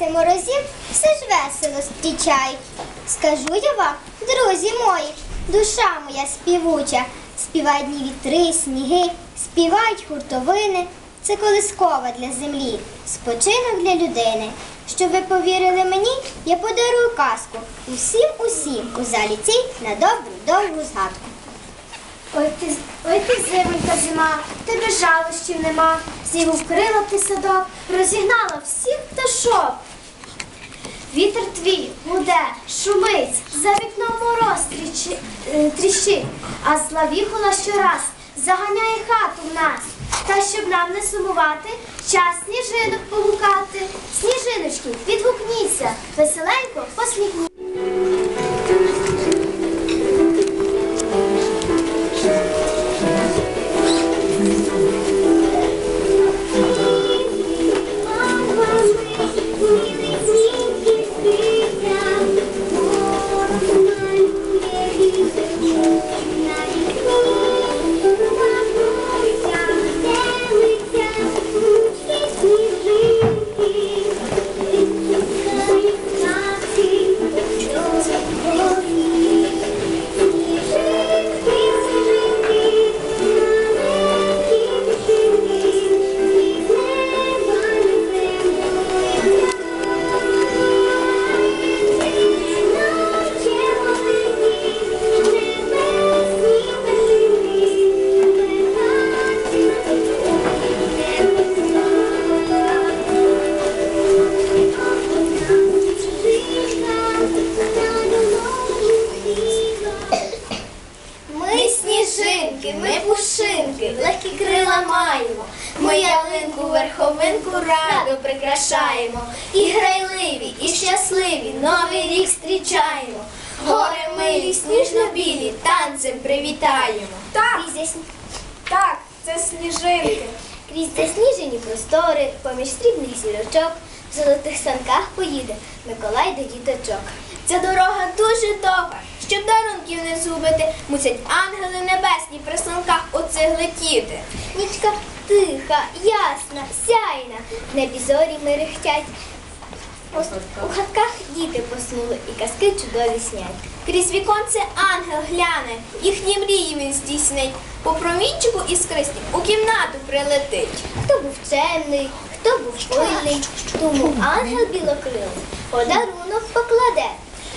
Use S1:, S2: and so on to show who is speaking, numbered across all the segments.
S1: бояться морозів, все ж весело зустрічають. Скажу я вам, друзі мої, душа моя співуча, співають дні вітри, сніги, співають хуртовини. Це колискова для землі, спочинок для людини. Щоб ви повірили мені, я подарую казку усім усім у залі цій на добру довгу згадку.
S2: Ой ти, ой ти зименька зима, тебе жалощів нема. Снігу вкрила ти садок, розігнала всіх пташок. Вітер твій гуде, шумить, за вікном мороз е, тріщить, а славіхола щораз заганяє хату в нас. Та щоб нам не сумувати, час сніжинок погукати. Сніжиночки, відгукніться, веселенько посміхніться.
S3: Зустрічаємо. Гори милі, сніжно-білі, танцем привітаємо.
S2: Так, так, це сніжинки.
S3: Крізь засніжені простори, поміж срібних зірочок, в золотих санках поїде Миколай до діточок. Ця дорога дуже довга, щоб дарунків не зубити, мусять ангели небесні при санках оцих летіти. Нічка тиха, ясна, сяйна, в небі зорі мерехтять. У хатках діти поснули і казки чудові снять. Крізь віконце ангел гляне, їхні мрії він здійснить. По промінчику іскристим у кімнату прилетить. Хто був чемний, хто був пильний, тому ангел білокрилий подарунок покладе.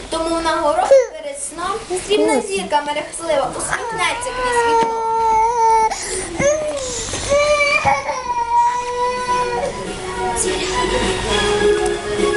S3: Тому на горох перед сном срібна зірка мерехтлива усміхнеться крізь вікно.
S2: Вчасно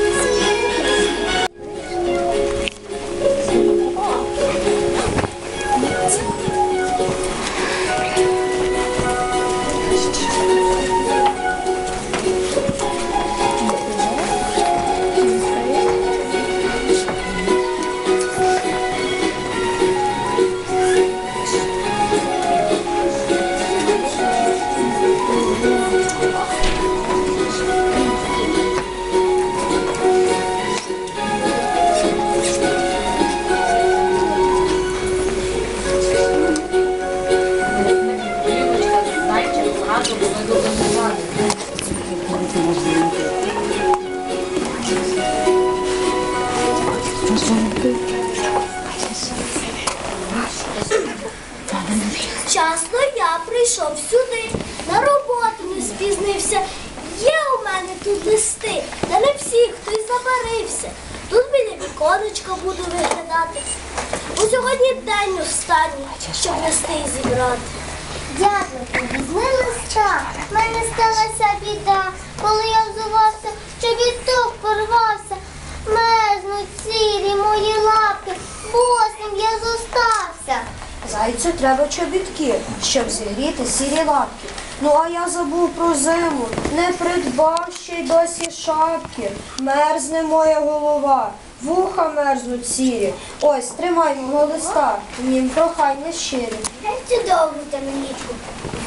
S4: Зайцю треба чобітки, щоб зігріти сірі лапки. Ну а я забув про зиму, не придбав ще й досі шапки. Мерзне моя голова, вуха мерзнуть сірі. Ось, тримай мого листа, в нім прохання щирі.
S2: Геть чудову темнічку.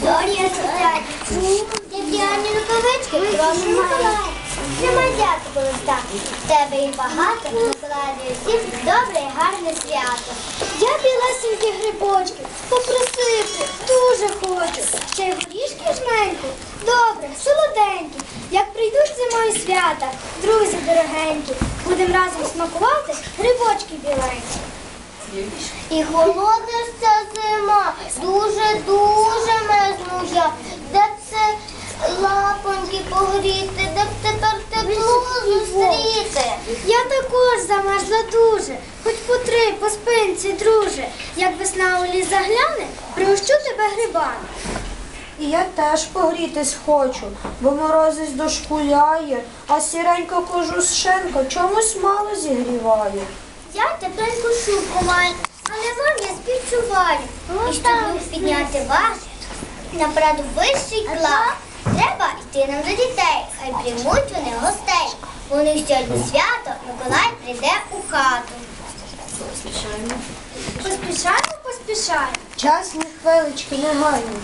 S2: Зорі світять. Дядяні рукавички, прошу Миколая. Тримай дякую листа. Тебе їх багато, Миколаєві всім добре і гарне свято.
S5: Я білесенькі грибочки, попросити дуже хочу. Ще й горішки жменьку. Добре, солоденькі. Як прийдуть зимою свята, друзі дорогенькі, будемо разом смакувати грибочки біленькі.
S2: І холодна ж ця зима, дуже-дуже мерзну я. Де це лапоньки погріти, де б тепер тепло зустріти.
S5: Я також замерзла дуже, хоч по три, по спинці, друже. Як весна у ліс загляне, пригощу тебе грибами.
S4: І я теж погрітись хочу, бо морозець дошкуляє, а сіренька кожушенка чомусь мало зігріває.
S2: Я тепленьку шубку маю, але вам я співчуваю. І щоб підняти вас, направду вищий клас. Треба йти нам до дітей, хай приймуть вони гостей. У них сьогодні свято, Миколай прийде у хату.
S5: Поспішаємо, поспішаємо.
S4: Час ні хвилички не гайно.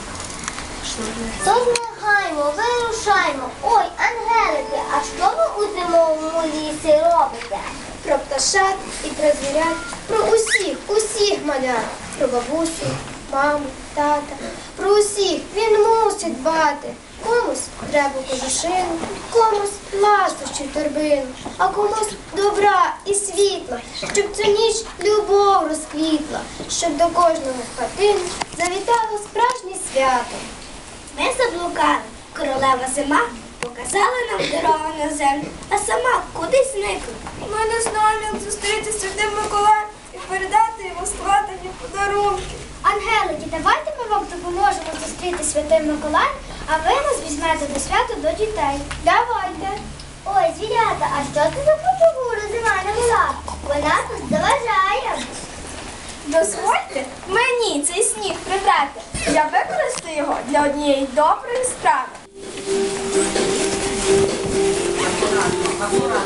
S2: Тож нехаймо, вирушаймо. Ой, ангелики, а що ви у зимовому лісі робите?
S5: Про пташат і про звірят, про усіх, усіх малят, про бабусю, маму, тата, про усіх він мусить дбати. Комусь треба кожушину, комусь ластощі торбину, а комусь добра і світла, щоб цю ніч любов розквітла, щоб до кожного хатину завітало справжнє свято.
S6: Ми заблукали. Королева зима показала нам дорогу на землю, а сама кудись зникла.
S5: Ми не знаємо, як зустріти святим Миколаєм і передати йому складені подарунки. Ангелики, давайте ми вам допоможемо зустріти святим Миколаєм, а ви нас візьмете до свята до дітей. Давайте.
S2: Ой, звірята, а що це за фотогура зима не була? Вона тут заважає.
S5: Дозвольте мені цей сніг прибрати. Я використаю його для однієї доброї справи.
S1: Золота,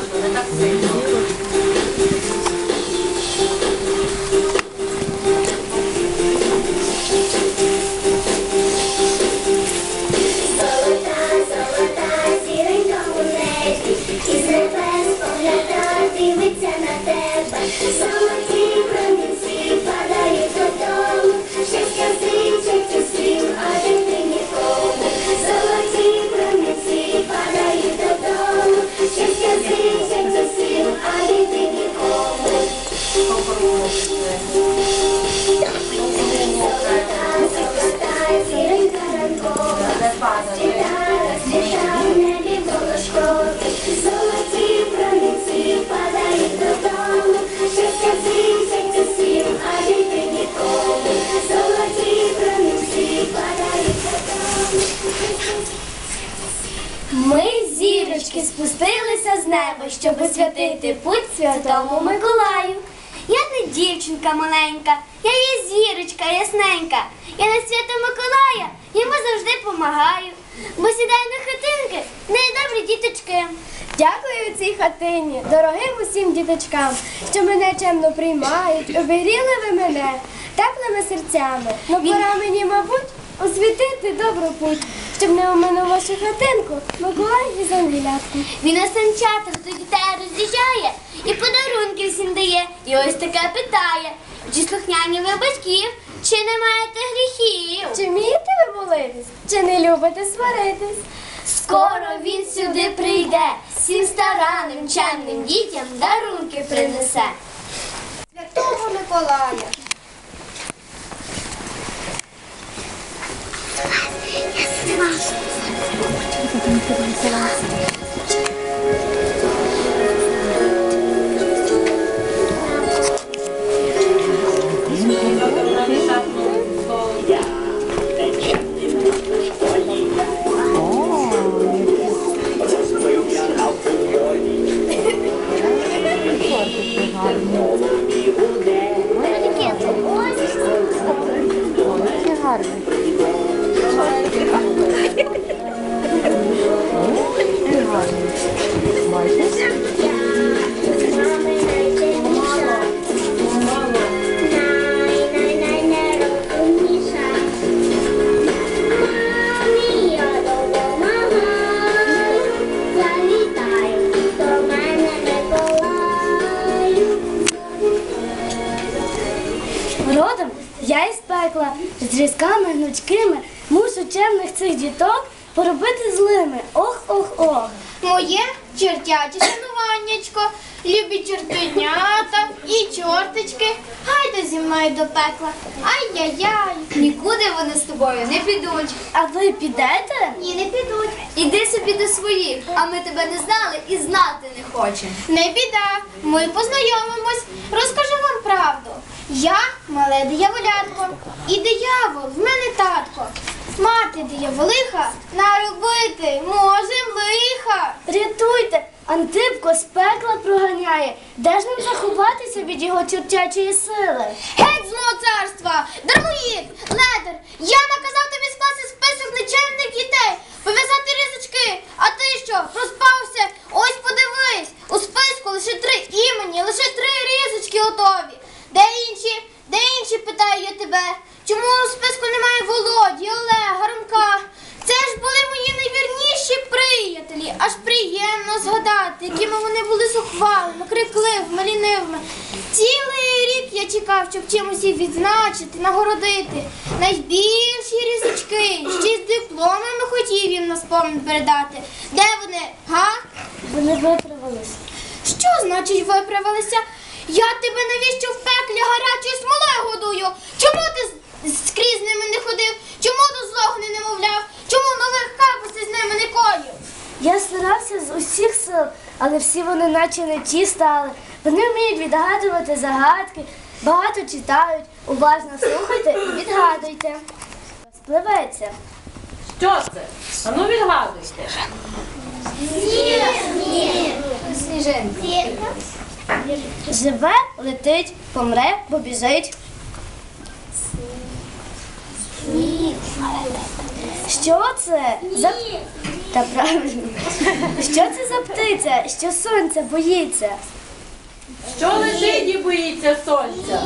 S6: неба, щоб освятити путь святому Миколаю. Я не дівчинка маленька, я є зірочка ясненька. Я на свято Миколая йому завжди помагаю. Бо сідаю на хатинки, найдобрі діточки.
S5: Дякую цій хатині, дорогим усім діточкам, що мене чемно приймають, обігріли ви мене теплими серцями. Ну пора мені, мабуть, освітити добру путь, щоб не оминув вашу хатинку, Миколай із ангелятку.
S6: Він на санчатах до дітей роз'їжджає і подарунки всім дає. І ось таке питає: чи слухняні ви батьків, чи не маєте гріхів?
S5: Чи вмієте ви молитись, чи не любите сваритись?
S6: Скоро він сюди прийде, всім старанним, чемним дітям дарунки принесе.
S5: Святого Миколая. 要死了！要死了！真的要死了！真的了！
S7: З різками гнучкими, мушу чемних цих діток поробити злими. Ох, ох, ох.
S5: Моє чертяче шануваннячко, любі чортенята і чорточки. Гайда зі мною до пекла. Ай-яй-яй.
S6: Нікуди вони з тобою не підуть.
S7: А ви підете?
S5: Ні, не підуть.
S6: Іди собі до своїх, а ми тебе не знали і знати не хочемо.
S5: Не біда, ми познайомимось. Розкажу вам правду. Я мале дияволятко. І диявол в мене татко. Мати дияволиха наробити можем лиха.
S7: Рятуйте! Антипко з пекла проганяє. Де ж нам заховатися від його чортячої сили?
S5: Геть з мого царства! Дармоїд! Ледер! Я наказав тобі скласти список нечемних дітей, пов'язати різочки. А ти що, розпався? Ось подивись! У списку лише три імені, лише три різочки готові. Де інші? Де інші, питаю я тебе? Чому у списку немає Володі, Олега, Ромка? Це ж були мої найвірніші приятелі. Аж приємно згадати, якими вони були зухвалими, крикливими, лінивими. Цілий рік я чекав, щоб чимось їх відзначити, нагородити. Найбільші різочки, ще з дипломами хотів їм на спомин передати. Де вони? Га?
S7: Вони виправились.
S5: Що значить виправилися? Я тебе навіщо в пеклі гарячою смолою годую? Чому ти з- скрізь ними не ходив? Чому до злого не намовляв? Чому нових капусти з ними не коїв?
S7: Я старався з усіх сил, але всі вони наче не ті стали. Вони вміють відгадувати загадки, багато читають, уважно слухайте і відгадуйте. Спливеться.
S8: Що це? А ну відгадуйте.
S7: Живе, летить, помре, побіжить. Що це? За... Та правильно. Що це за птиця, що сонця боїться?
S8: Що летить і боїться сонця?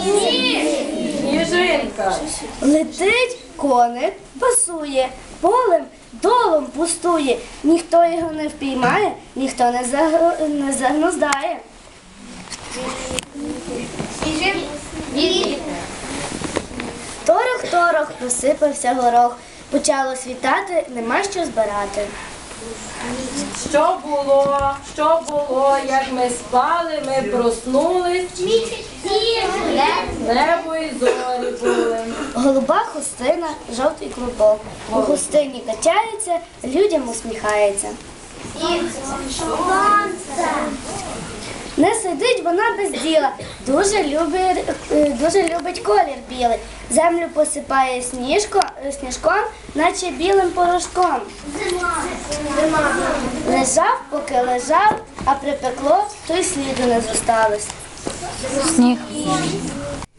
S8: Сніжинка.
S7: Летить коник, пасує, полем, долом пустує. Ніхто його не впіймає, ніхто не, заго- загнуздає. Торох-торох, посипався горох. Почало світати, нема що збирати.
S8: Що було? Що було? Як ми спали, ми проснулись. Небо і зорі були.
S7: Голуба хустина, жовтий клубок. У хустині качається, людям усміхається. Не сидить вона без діла, дуже любить, е, дуже любить колір білий. Землю посипає сніжко, е, сніжком, наче білим порошком. Лежав, поки лежав, а припекло, то й сліду не зосталось.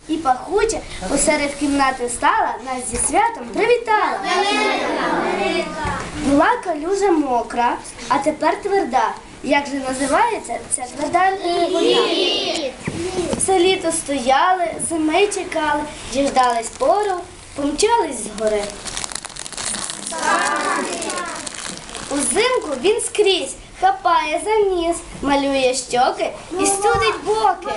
S7: І пахуче посеред кімнати стала, нас зі святом привітала. Була калюжа мокра, а тепер тверда. Як же називається ця е. Все літо стояли, зими чекали, діждались пору, помчались з гори. Узимку він скрізь хапає за ніс, малює щоки і студить боки.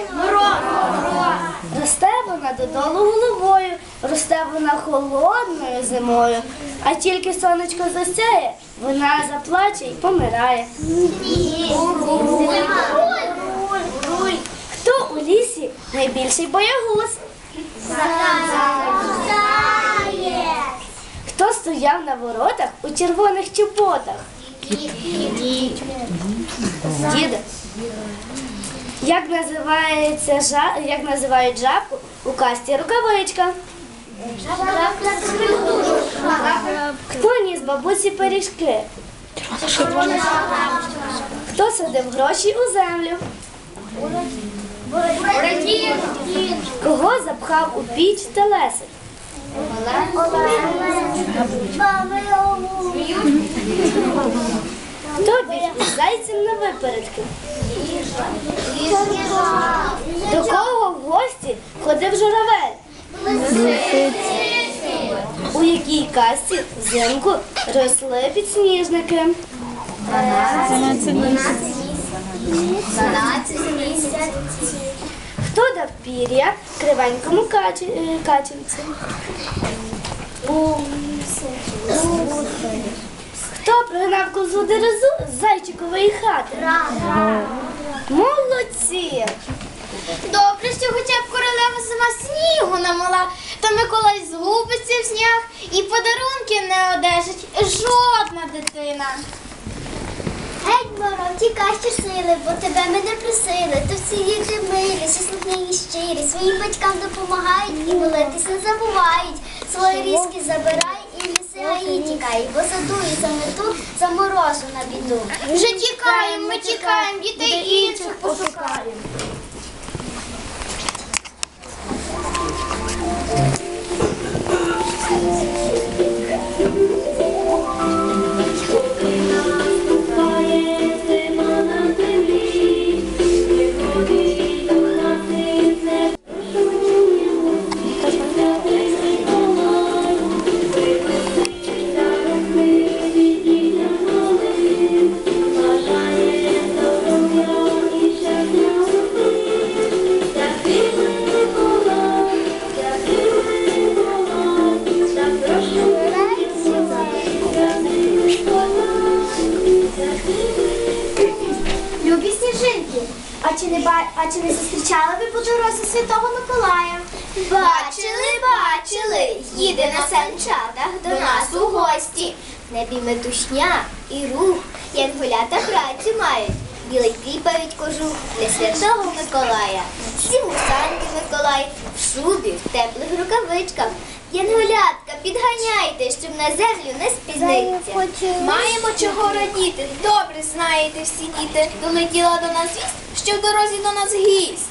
S7: Росте вона додолу головою, росте вона холодною зимою, а тільки сонечко засяє, вона заплаче і помирає. Хто у лісі найбільший боягуз? Хто стояв на воротах у червоних чоботах? Діда. Як називається жа... як називають жабку у касті рукавичка? Хто ніс бабусі пиріжки? Хто садив гроші у землю? Кого запхав у піч телесик? Хто біг із зайцем на випередки? До кого в гості ходив журавель? У якій касті взимку росли підсніжники? Хто дав пір'я кривенькому качі- е. Хто пригнав козу дерезу з зайчикової хати? Молодці!
S5: Добре, що хоча б королева сама снігу намала, то Миколай згубиться в снях і подарунки не одержить жодна дитина.
S2: Геть, ворон, тікай щасили, бо тебе ми не просили. То всі діти милі, всі слухні і щирі, своїм батькам допомагають і молитись не забувають. Свої різки забирай і ліси гаї тікай, бо задує за мету, за морозу на біду.
S5: Вже тікаємо, ми тікаємо, дітей інших пошукаємо.
S2: Любі
S3: небі метушня і рух, янголята працю мають. Білий кліпають кожух для святого Миколая. Всі гусанки Миколай в шубі, в теплих рукавичках. Янголятка, підганяйте, щоб на землю не спізниться. Маємо чого радіти. Добре знаєте всі діти. Долетіла до нас вість, що в дорозі до нас гість.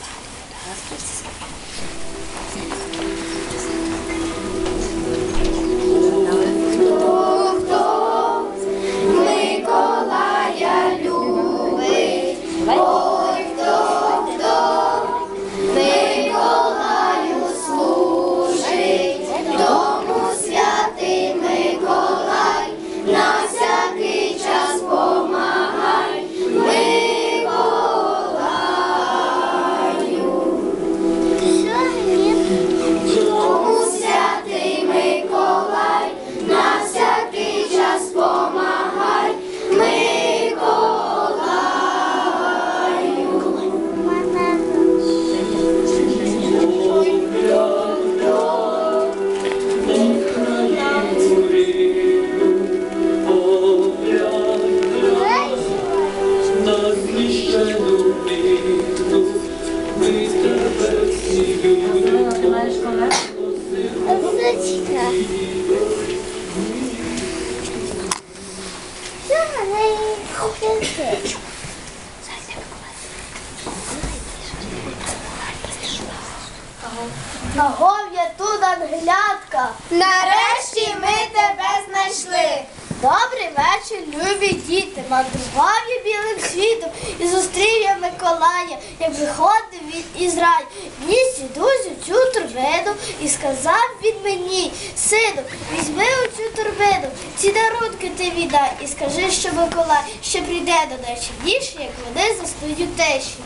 S7: Агов я тут англятка.
S5: Нарешті ми тебе знайшли.
S7: Добрий вечір, любі діти. Мандрував я білим світом і зустрів я Миколая, як виходив він із раю. Ніс дідусю цю турбину і сказав він мені, сину, візьми оцю турбину, ці дарунки ти віддай і скажи, що Миколай ще прийде до наші діші, як вони застають тещі.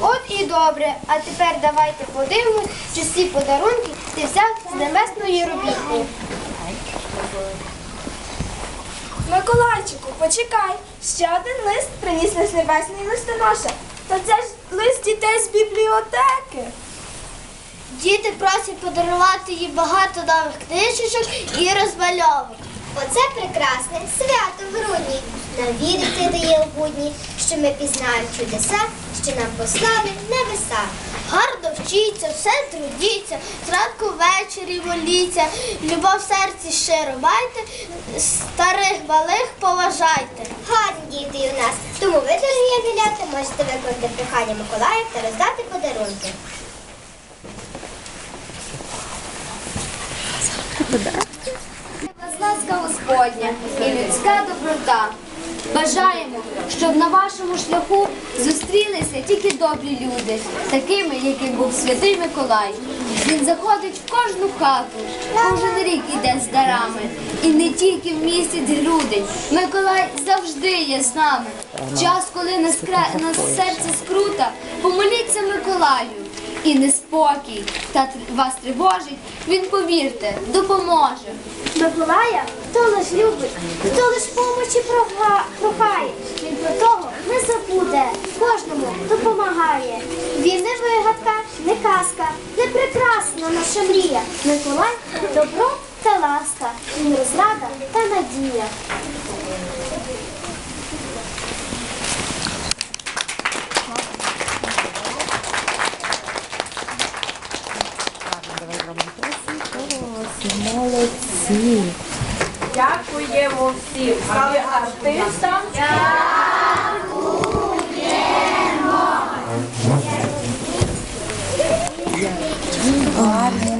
S5: От і добре. А тепер давайте подивимось, чи всі подарунки ти взяв з небесної робітні.
S7: Миколайчику, почекай. Ще один лист приніс нас небесний листоноша. Та це ж лист дітей з бібліотеки. Діти просять подарувати їм багато нових книжечок і розмальовок.
S2: Оце прекрасне свято в грудні. Нам вірити дає у будні, що ми пізнаємо чудеса, що нам послали небеса.
S7: Гарно вчіться, все трудіться, зранку ввечері моліться, любов в серці щиро майте, старих малих поважайте.
S2: Гарні діти у нас. Тому ви, дорогі ангелята, можете виконати прохання Миколая та роздати подарунки.
S6: Вас ласка Господня і людська доброта. Бажаємо, щоб на вашому шляху зустрілися тільки добрі люди, такими, яким був святий Миколай. Він заходить в кожну хату, кожен рік іде з дарами. І не тільки в місяць грудень. Миколай завжди є з нами. Час, коли на, скре... на серце скрута, помоліться Миколаю. І неспокій та вас тривожить, він, повірте, допоможе.
S1: Миколая хто лиш любить, хто лиш помочі прохає. Він про того не забуде, кожному допомагає. Він не вигадка, не казка, не прекрасна наша мрія. Миколай добро та ласка, він розрада та надія.
S8: Дякуємо всім. Стали артистам.
S9: Гарно.